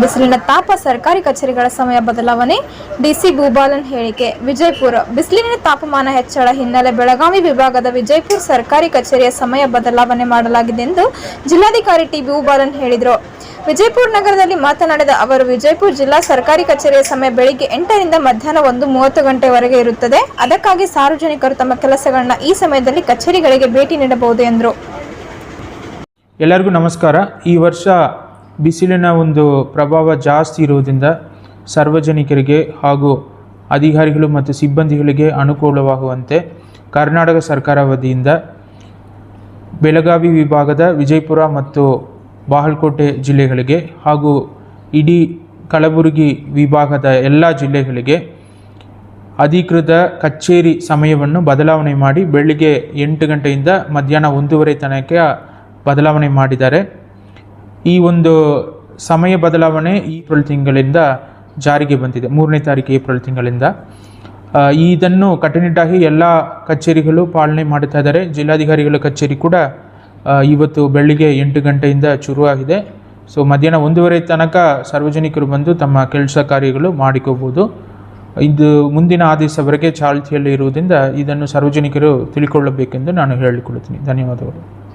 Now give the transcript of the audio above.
ಬಿಸಿಲಿನ ತಾಪ ಸರ್ಕಾರಿ ಕಚೇರಿಗಳ ಸಮಯ ಬದಲಾವಣೆ. ಡಿಸಿ ಭೂಬಾಲನ್ ಹೇಳಿಕೆ, ವಿಜಯಪುರ. ಬಿಸಿಲಿನ ತಾಪಮಾನ ಹೆಚ್ಚಳ ಹಿನ್ನೆಲೆ ಬೆಳಗಾವಿ ವಿಭಾಗದ ವಿಜಯಪುರ ಸರ್ಕಾರಿ ಕಚೇರಿಯ ಸಮಯ ಬದಲಾವಣೆ ಮಾಡಲಾಗಿದೆ ಎಂದು ಜಿಲ್ಲಾಧಿಕಾರಿ ಟಿ ಭೂಬಾಲನ್ ಹೇಳಿದರು. ವಿಜಯಪುರ ನಗರದಲ್ಲಿ ಮಾತನಾಡಿದ ಅವರು, ವಿಜಯಪುರ ಜಿಲ್ಲಾ ಸರ್ಕಾರಿ ಕಚೇರಿಯ ಸಮಯ ಬೆಳಿಗ್ಗೆ ಎಂಟರಿಂದ ಮಧ್ಯಾಹ್ನ ಒಂದು ಮೂವತ್ತು ಗಂಟೆವರೆಗೆ ಇರುತ್ತದೆ. ಅದಕ್ಕಾಗಿ ಸಾರ್ವಜನಿಕರು ತಮ್ಮ ಕೆಲಸಗಳನ್ನ ಈ ಸಮಯದಲ್ಲಿ ಕಚೇರಿಗಳಿಗೆ ಭೇಟಿ ನೀಡಬಹುದು ಎಂದರು. ಎಲ್ಲರಿಗೂ ನಮಸ್ಕಾರ. ಈ ವರ್ಷ ಬಿಸಿಲಿನ ಒಂದು ಪ್ರಭಾವ ಜಾಸ್ತಿ ಇರುವುದರಿಂದ ಸಾರ್ವಜನಿಕರಿಗೆ ಹಾಗೂ ಅಧಿಕಾರಿಗಳು ಮತ್ತು ಸಿಬ್ಬಂದಿಗಳಿಗೆ ಅನುಕೂಲವಾಗುವಂತೆ ಕರ್ನಾಟಕ ಸರ್ಕಾರ ವತಿಯಿಂದ ಬೆಳಗಾವಿ ವಿಭಾಗದ ವಿಜಯಪುರ ಮತ್ತು ಬಾಗಲಕೋಟೆ ಜಿಲ್ಲೆಗಳಿಗೆ ಹಾಗೂ ಇಡೀ ಕಲಬುರಗಿ ವಿಭಾಗದ ಎಲ್ಲ ಜಿಲ್ಲೆಗಳಿಗೆ ಅಧಿಕೃತ ಕಚೇರಿ ಸಮಯವನ್ನು ಬದಲಾವಣೆ ಮಾಡಿ ಬೆಳಿಗ್ಗೆ ಎಂಟು ಗಂಟೆಯಿಂದ ಮಧ್ಯಾಹ್ನ ಒಂದೂವರೆ ತನಕ ಬದಲಾವಣೆ ಮಾಡಿದ್ದಾರೆ. ಈ ಒಂದು ಸಮಯ ಬದಲಾವಣೆ ಏಪ್ರಿಲ್ ತಿಂಗಳಿಂದ ಜಾರಿಗೆ ಬಂದಿದೆ. ಮೂರನೇ ತಾರೀಕು ಏಪ್ರಿಲ್ ತಿಂಗಳಿಂದ. ಇದನ್ನು ಕಟ್ಟುನಿಟ್ಟಾಗಿ ಎಲ್ಲ ಕಚೇರಿಗಳು ಪಾಲನೆ ಮಾಡುತ್ತಾ ಇದ್ದಾರೆ. ಜಿಲ್ಲಾಧಿಕಾರಿಗಳ ಕಚೇರಿ ಕೂಡ ಇವತ್ತು ಬೆಳಿಗ್ಗೆ ಎಂಟು ಗಂಟೆಯಿಂದ ಶುರುವಾಗಿದೆ. ಸೊ, ಮಧ್ಯಾಹ್ನ ಒಂದೂವರೆ ತನಕ ಸಾರ್ವಜನಿಕರು ಬಂದು ತಮ್ಮ ಕೆಲಸ ಕಾರ್ಯಗಳು ಮಾಡಿಕೋಬೋದು ಇದು ಮುಂದಿನ ಆದೇಶವರೆಗೆ ಚಾಲ್ತಿಯಲ್ಲಿ ಇರುವುದರಿಂದ ಇದನ್ನು ಸಾರ್ವಜನಿಕರು ತಿಳ್ಕೊಳ್ಳಬೇಕೆಂದು ನಾನು ಹೇಳಿಕೊಳ್ಳುತ್ತೀನಿ. ಧನ್ಯವಾದಗಳು.